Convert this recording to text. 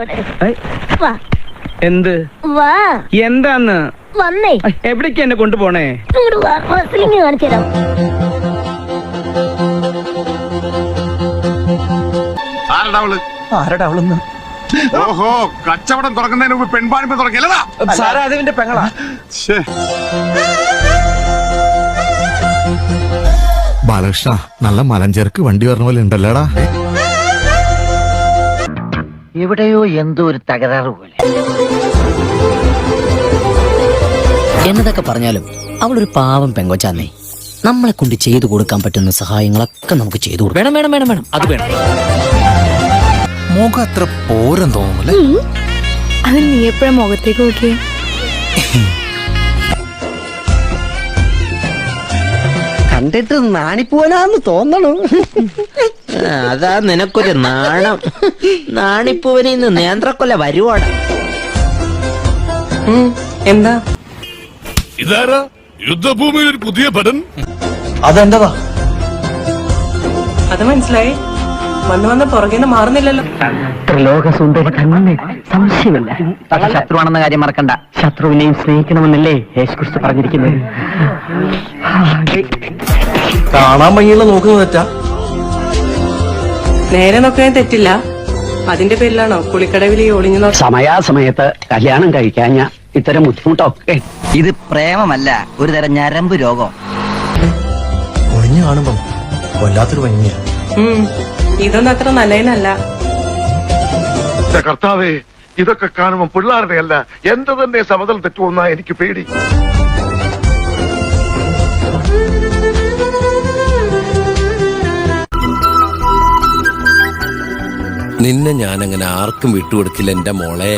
അവിടെ വാ. എന്ത്? വാ. എന്താന്ന്? വന്നേ. എവിടേക്ക് എന്നെ കൊണ്ടുപോണേ? ഇങ്ങോട്ട് വാ. റെസ്ലിംഗ് കാണിച്ചു തരാം. ആരടാ അവളെന്ന്? ഓഹോ കച്ചവടം തുറക്കുന്നതിന് മുമ്പ് പെൺപാണിപ്പ് തുറക്കില്ലതാ സാറാ അതിന്റെ പെങ്ങളാ. ബാലകൃഷ്ണ നല്ല മലഞ്ചേർക്ക് വണ്ടി വരണ പോലെ ഉണ്ടല്ലോടാ? എവിടെയോ എന്തോ ഒരു തകരാറ് പോലെ. എന്നതൊക്കെ പറഞ്ഞാലും അവളൊരു പാവം പെങ്കൊച്ചാന്നേ. നമ്മളെ കൊണ്ട് ചെയ്തു കൊടുക്കാൻ പറ്റുന്ന സഹായങ്ങളൊക്കെ നമുക്ക് ചെയ്തു കൊടുക്കണം വേണം വേണം വേണം വേണം. അത് വേണം. മുഖം അത്ര പോരം തോന്നുന്നു അത് നീ എപ്പോഴാ മുഖത്തേക്ക് നോക്കിയേ? കണ്ടിട്ട് നാണിപ്പോനാന്ന് തോന്നണു. അതാ നിനക്കൊരു നാണം. നാണിപ്പൂവനിൽ നിന്ന് നേന്ത്രക്കൊല്ല വരുവാണ്. എന്താ? ഇതാരാ? യുദ്ധഭൂമിയിൽ ഒരു പുതിയ ഭടൻ? അതെന്റതാ അത് മനസ്സിലായി. വന്ന് വന്ന് പുറകേന്ന് മാറുന്നില്ലല്ലോ. ത്രിലോകസുന്ദരി തന്നെ സംശയമില്ല. പക്ഷെ ശത്രുവാണെന്ന കാര്യം മറക്കണ്ട. ശത്രുവിനെയും സ്നേഹിക്കണമെന്നല്ലേ യേശുക്രിസ്തു പറഞ്ഞിരിക്കുന്നത്. കാണാൻ ഭംഗിയുള്ള നോക്കുന്നത് നേരെ നോക്കാൻ തെറ്റില്ല. അതിന്റെ പേരിലാണോ കുളിക്കടവിൽ ഈ ഒളിഞ്ഞു സമയാസമയത്ത് കല്യാണം കഴിക്കാഞ്ഞ ഇത്തരം ബുദ്ധിമുട്ടൊക്കെ ഇത് പ്രേമമല്ല ഒരു തരം ഞരമ്പ് രോഗം. ഒളിഞ്ഞു കാണുമ്പം വല്ലാത്തൊരു ഭംഗിയാ. ഇതൊന്നും അത്ര നല്ലതിനല്ല. കർത്താവേ ഇതൊക്കെ കാണുമ്പോ പിള്ളേരുടെ അല്ല എന്റെ തന്നെ സമതൽ തെറ്റുമെന്നാ എനിക്ക് പേടി. നിന്നെ ഞാൻ അങ്ങനെ ആർക്കും വിട്ടുകൊടുക്കില്ല എന്റെ മോളെ.